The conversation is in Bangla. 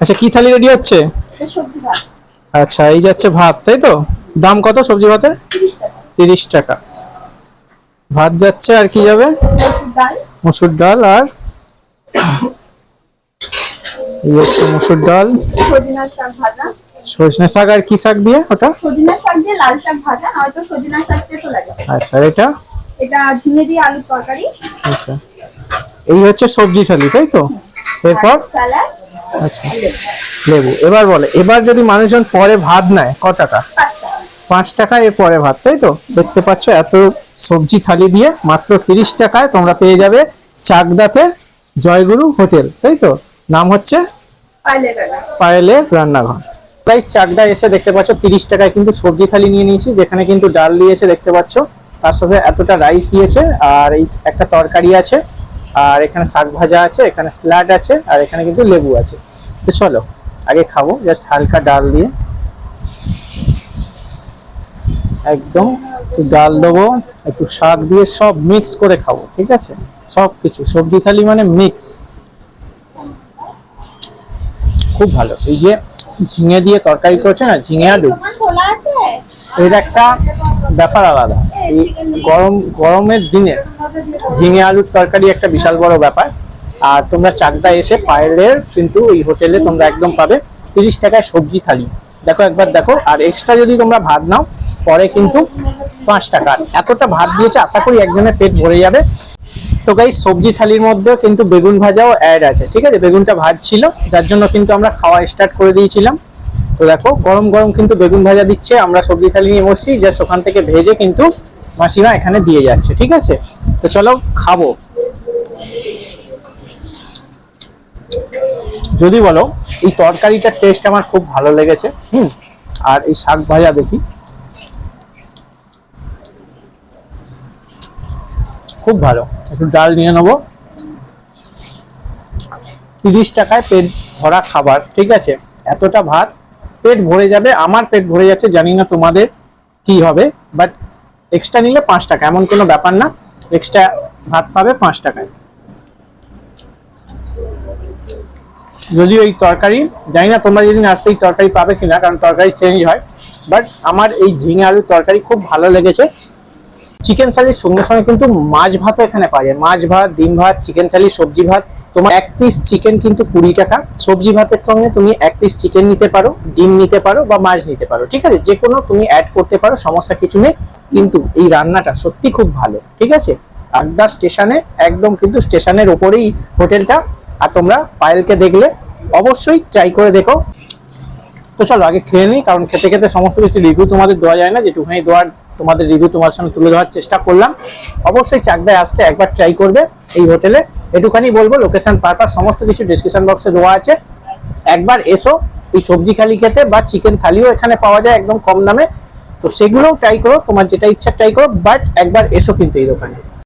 আচ্ছা কি থালি রেডি হচ্ছে? আচ্ছা এই যাচ্ছে ভাত তাই তো? দাম কত সবজি ভাতের? তিরিশ টাকা। ভাত যাচ্ছে আর কি যাবে? মসুর ডাল। আর এই হচ্ছে মসুর ডাল। সজিনা শাক আর কি শাক দিয়ে ওটা? সজিনা শাক দিয়ে লাল শাক ভাজা নয়তো সজিনা শাক তেতো লাগে আচ্ছা এটা? এটা ঝিঙে দিয়ে আলুর তরকারি। আচ্ছা। এই হচ্ছে সবজি থালি তাই তো? এরপর? স্যালাড আচ্ছা। লেবু, এবার বলে, এবার যদি মানুষজন পরে ভাত নেয়, ক টাকা? পাঁচ টাকায় এর পরে ভাত, তাই তো? দেখতে পাচ্ছ, এত সবজি থালি দিয়ে মাত্র তিরিশ টাকায় তোমরা পেয়ে যাবে চাকদাতে জয়গুরু হোটেল, তাই তো? নাম হচ্ছে পায়েলের রান্নাঘর। প্রাইস চাকদা এসে দেখতে পাচ্ছ, তিরিশ টাকায় কিন্তু সবজি থালি নিয়ে নিয়েছি, যেখানে কিন্তু ডাল দিয়েছে দেখতে পাচ্ছ, তার সাথে এতটা রাইস দিয়েছে, আর এই একটা তরকারি আছে, আর এখানে শাক ভাজা আছে, এখানে স্যালাড আছে, আর এখানে কিন্তু লেবু আছে। তো চলো আগে খাব জাস্ট হালকা ডাল দিয়ে। একদম ডাল দেবো একটু শাক দিয়ে সব মিক্স করে খাব ঠিক আছে? সব কিছু সবজি থালি মানে মিক্স খুব ভালো। এই যে ঝিঙে দিয়ে তরকারি করছে না ঝিঙে আলু। খোলা এর একটা ব্যাপার আলাদা। গরম গরমের দিনে ঝিঙে আলুর তরকারি একটা বিশাল বড় ব্যাপার। আর তোমরা চাকদা এসে পায়েলের কিন্তু এই হোটেলে তোমরা একদম পাবে তিরিশ টাকায় সবজি থালি। দেখো, একবার দেখো, আর এক্সট্রা যদি তোমরা ভাত নাও, পরে কিন্তু পাঁচ টাকা। এতটা ভাত দিয়েছে, আশা করি একজনের পেট ভরে যাবে। তো গাই সবজি থালির মধ্যেও কিন্তু বেগুন ভাজাও অ্যাড আছে, ঠিক আছে? বেগুনটা ভাজছিল যার জন্য কিন্তু আমরা খাওয়া স্টার্ট করে দিয়েছিলাম। তো দেখো, গরম গরম কিন্তু বেগুন ভাজা দিচ্ছে, আমরা সবজি থালি নিয়ে বসছি জাস্ট ওখান থেকে ভেজে কিন্তু মাসিমা এখানে দিয়ে যাচ্ছে, ঠিক আছে? তো চলো, খাব। যদি বলো, এই তরকারিটার টেস্ট আমার খুব ভালো লেগেছে, হুম, আর এই শাক ভাজা দেখি। খুব ভালো, একটু ডাল নিয়ে নেব। তিরিশ টাকায় পেট ভরা খাবার, ঠিক আছে? এতটা ভাত, পেট ভরে যাবে, আমার পেট ভরে যাচ্ছে, জানি না তোমাদের কি হবে বাট এক্সট্রা নিলে পাঁচ টাকা, এমন কোনো ব্যাপার না এক্সট্রা ভাত পাবে পাঁচ টাকায়। যদিও এই তরকারি, জানি না তোমরা যেদিন আসতে এই তরকারি পাবে কিনা, কারণ তরকারি চেঞ্জ হয় বাট আমার এই ঝিঙে আলুর তরকারি খুব ভালো লেগেছে। চিকেন থালির সঙ্গে সঙ্গে কিন্তু মাছ ভাতও এখানে পাওয়া যায়। মাছ ভাত, ডিম ভাত চিকেন থালি, সবজি ভাত, তোমার এক পিস চিকেন কিন্তু কুড়ি টাকা। সবজি ভাতের সঙ্গে তুমি এক পিস চিকেন নিতে পারো, ডিম নিতে পারো বা মাছ নিতে পারো, ঠিক আছে? যে কোনো তুমি অ্যাড করতে পারো, সমস্যা কিছু নেই, কিন্তু এই রান্নাটা সত্যি খুব ভালো, ঠিক আছে? আড্ডা স্টেশনে একদম কিন্তু স্টেশনের ওপরেই হোটেলটা আর তোমরা পায়েলকে দেখলে অবশ্যই ট্রাই করে দেখো। তো চলো, আগে খেয়ে নিই, কারণ খেতে খেতে সমস্ত কিছু রিভিউ তোমাদের দেওয়া যায় না। যেটুকুনি দেওয়ার তোমাদের রিভিউ তোমার সামনে তুলে ধরার চেষ্টা করলাম। অবশ্যই চাকদায় আসতে একবার ট্রাই করবে এই হোটেলে। এটুখানি বলব লোকেশন পারপাস সমস্ত কিছু ডিসক্রিপশন বক্সে দেওয়া আছে। একবার এসো, এই সবজি খালি খেতে বা চিকেন থালিও এখানে পাওয়া যায় একদম কম দামে। তো সেগুলোও ট্রাই করো, তোমার যেটা ইচ্ছা ট্রাই করো বাট একবার এসো কিন্তু এই দোকানে।